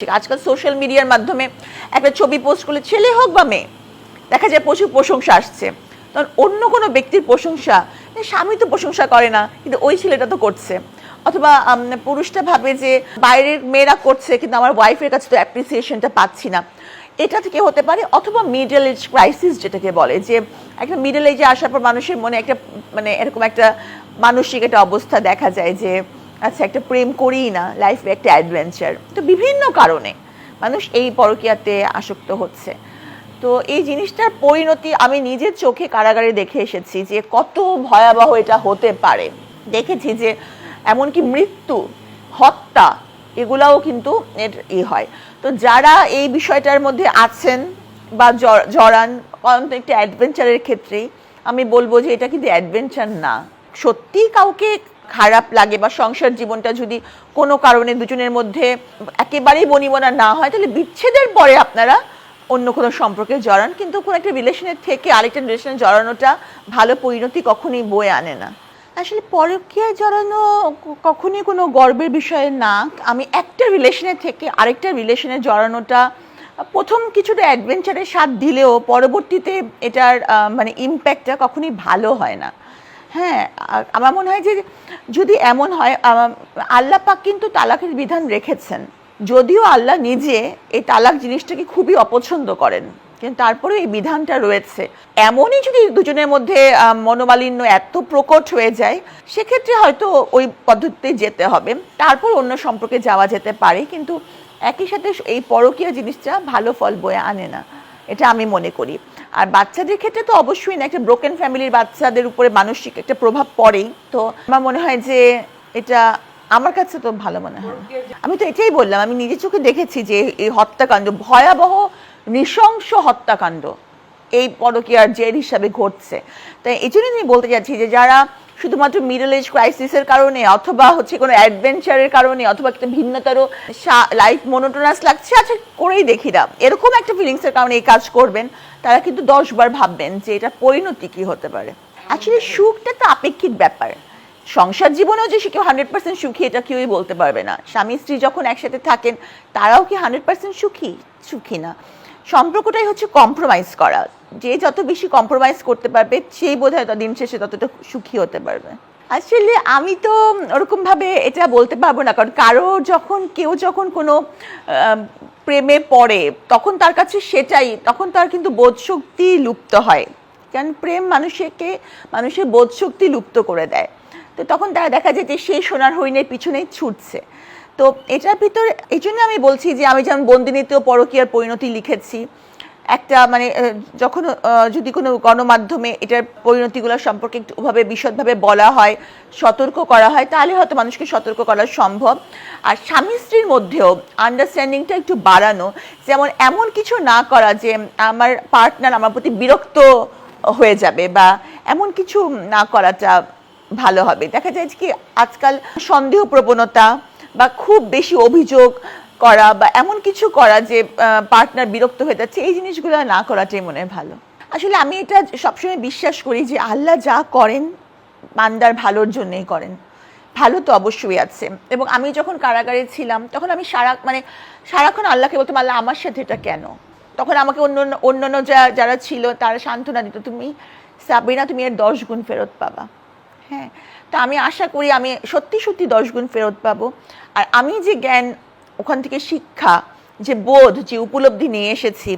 আজকাল সোশ্যাল মিডিয়ার মাধ্যমে একটা ছবি পোস্ট করলে ছেলে হোক বা মেয়ে, দেখা যায় প্রচুর প্রশংসা আসছে। তখন অন্য কোনো ব্যক্তির প্রশংসা স্বামী তো প্রশংসা করে না, কিন্তু ওই ছেলেটা তো করছে। অথবা পুরুষটা ভাবে যে বাইরের মেয়েরা করছে, কিন্তু আমার ওয়াইফের কাছে তো অ্যাপ্রিসিয়েশনটা পাচ্ছি না। এটা থেকে হতে পারে, অথবা মিডল এজ ক্রাইসিস যেটাকে বলে, যে একটা মিডল এজে আসার পর মানুষের মনে একটা মানে এরকম একটা মানসিক একটা অবস্থা দেখা যায় যে আচ্ছা একটা প্রেম করিই না লাইফে একটা অ্যাডভেঞ্চার তো বিভিন্ন কারণে মানুষ এই পরকিয়াতে আসক্ত হচ্ছে। তো এই জিনিসটার পরিণতি আমি নিজের চোখে কারাগারে দেখে এসেছি যে কত ভয়াবহ এটা হতে পারে। দেখেছি যে এমনকি মৃত্যু, হত্যা, এগুলাও কিন্তু এর ই হয়। তো যারা এই বিষয়টার মধ্যে আছেন বা জড়ান, অন্তত একটি অ্যাডভেঞ্চারের ক্ষেত্রেই আমি বলব যে এটা কিন্তু অ্যাডভেঞ্চার না। সত্যি কাউকে খারাপ লাগে বা সংসার জীবনটা যদি কোনো কারণে দুজনের মধ্যে একেবারেই বনিবনা না হয়, তাহলে বিচ্ছেদের পরে আপনারা অন্য কোনো সম্পর্কে জড়ান। কিন্তু কোনো একটা রিলেশনের থেকে আরেকটা রিলেশনে জড়ানোটা ভালো পরিণতি কখনোই বয়ে আনে না। আসলে পরকীয়ায় জড়ানো কখনোই কোনো গর্বের বিষয় না। আমি একটা রিলেশনের থেকে আরেকটা রিলেশনে জড়ানোটা প্রথম কিছুটা অ্যাডভেঞ্চারের স্বাদ দিলেও পরবর্তীতে এটার মানে ইম্প্যাক্টটা কখনোই ভালো হয় না। হ্যাঁ আমার মনে হয় যে যদি এমন হয় আল্লাহ পাক কিন্তু তালাকের বিধান রেখেছেন। যদিও আল্লাহ নিজে এই তালাক জিনিসটাকে খুবই অপছন্দ করেন, কিন্তু তারপরে এই বিধানটা রয়েছে। এমনই যদি দুজনের মধ্যে মনোমালিন্য এত প্রকট হয়ে যায়, সেক্ষেত্রে হয়তো ওই পদ্ধতিতে যেতে হবে। তারপর অন্য সম্পর্কে যাওয়া যেতে পারে, কিন্তু একই সাথে এই পরকীয়া জিনিসটা ভালো ফল বয়ে আনে না। এটা আমি মনে করি। আর বাচ্চাদের ক্ষেত্রে তো অবশ্যই না, একটা ব্রোকেন ফ্যামিলির বাচ্চাদের উপরে মানসিক একটা প্রভাব পড়েই। তো আমার মনে হয় যে এটা আমার কাছে তো ভালো মনে হয়। আমি তো এটাই বললাম, আমি নিজের চোখে দেখেছি যে এই হত্যাকাণ্ড, ভয়াবহ, নৃশংস হত্যাকাণ্ড এই পরকীয়ার জের হিসাবে ঘটছে। তাই এই জন্যই আমি বলতে চাচ্ছি যে যারা শুধুমাত্র মিডল এজ ক্রাইসিসের কারণে অথবা হচ্ছে কোনো অ্যাডভেঞ্চারের কারণে অথবা একটা ভিন্নতর লাইফ মনোটোনাস লাগছে আচ্ছা করেই দেখি না। এরকম একটা ফিলিংসের কারণে এই কাজ করবেন। তারা কিন্তু দশবার ভাববেন যে এটা পরিণতি কি হতে পারে। অ্যাকচুয়ালি সুখটা তো আপেক্ষিক ব্যাপার। সংসার জীবনেও যে সে কেউ হান্ড্রেড পার্সেন্ট সুখী, এটা কেউই বলতে পারবে না। স্বামী স্ত্রী যখন একসাথে থাকেন, তারাও কি হান্ড্রেড পার্সেন্ট সুখী? সুখী না। সম্পর্কটাই হচ্ছে কম্প্রোমাইজ করা। যে যত বেশি কম্প্রোমাইজ করতে পারবে, সেই বোধ হয় দিন শেষে ততটা সুখী হতে পারবে। আসলে আমি তো ওরকমভাবে এটা বলতে পারব না, কারণ কারও যখন, কেউ যখন কোনো প্রেমে পড়ে, তখন তার কাছে সেটাই, তখন তার কিন্তু বোধশক্তি লুপ্ত হয়। কারণ প্রেম মানুষকে, মানুষের বোধশক্তি লুপ্ত করে দেয়। তো তখন তারা দেখা যায় যে সেই সোনার হরিণের পিছনেই ছুটছে। তো এটার ভিতরে, এই জন্য আমি বলছি যে আমি যেমন বন্দিনীতেও পরকীয়ার পরিণতি লিখেছি, একটা মানে যখন যদি কোনো গণমাধ্যমে এটার পরিণতিগুলো সম্পর্কে একটু ওভাবে বিশদভাবে বলা হয়, সতর্ক করা হয়, তাহলে হয়তো মানুষকে সতর্ক করা সম্ভব। আর স্বামী স্ত্রীর মধ্যেও আন্ডারস্ট্যান্ডিংটা একটু বাড়ানো, যেমন এমন কিছু না করা যে আমার পার্টনার আমার প্রতি বিরক্ত হয়ে যাবে বা এমন কিছু না করাটা ভালো হবে। দেখা যায় কি আজকাল সন্দেহ প্রবণতা বা খুব বেশি অভিযোগ করা বা এমন কিছু করা যে পার্টনার বিরক্ত হয়ে যাচ্ছে, এই জিনিসগুলো না করাটাই মনে হয় ভালো। আসলে আমি এটা সবসময় বিশ্বাস করি যে, আল্লাহ যা করেন, বান্দার ভালোর জন্যই করেন। ভালো তো অবশ্যই আছে। এবং আমি যখন কারাগারে ছিলাম, তখন আমি সারা মানে সারাক্ষণ আল্লাহকে বলতাম, আল্লাহ, আমার সাথে এটা কেন? তখন আমাকে অন্য অন্যান্য যা- যারা ছিল, তারা সান্ত্বনা দিত, তুমি সাবিনা, তুমি এর দশ গুণ ফেরত পাবা। হ্যাঁ তো আমি আশা করি আমি সত্যি সত্যি দশ গুণ ফেরত পাবো। আর আমি যে জ্ঞান ওখান থেকে শিক্ষা, যে বোধ, যে উপলব্ধি নিয়ে এসেছি,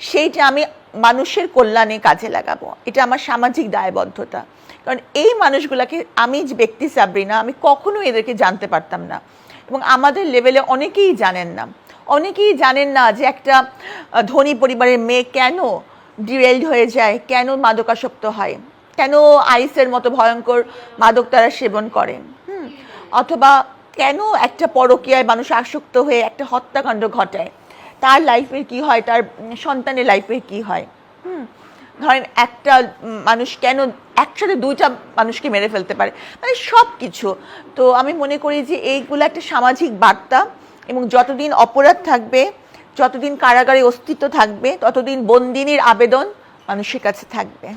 সেইটা আমি মানুষের কল্যাণে কাজে লাগাবো। এটা আমার সামাজিক দায়বদ্ধতা। কারণ এই মানুষগুলোকে আমি যে ব্যক্তি সাবরিনা, আমি কখনো এদেরকে জানতে পারতাম না। এবং আমাদের লেভেলে অনেকেই জানেন না। অনেকেই জানেন না যে একটা ধনী পরিবারের মেয়ে কেন ডিরেল্ড হয়ে যায়, কেন মাদকাসক্ত হয়। কেন আইসের মতো ভয়ঙ্কর মাদক তারা সেবন করে? হুম, অথবা কেন একটা পরকীয়ায় মানুষ আসক্ত হয়ে একটা হত্যাকাণ্ড ঘটায়? তার লাইফের কি হয়? তার সন্তানের লাইফের কি হয়? হুম, ধরেন একটা মানুষ কেন একসাথে দুইটা মানুষকে মেরে ফেলতে পারে? মানে সব কিছু তো আমি মনে করি যে এইগুলো একটা সামাজিক বার্তা এবং যতদিন অপরাধ থাকবে, যতদিন কারাগারে অস্তিত্ব থাকবে, ততদিন বন্দিনীর আবেদন মানুষের কাছে থাকবে।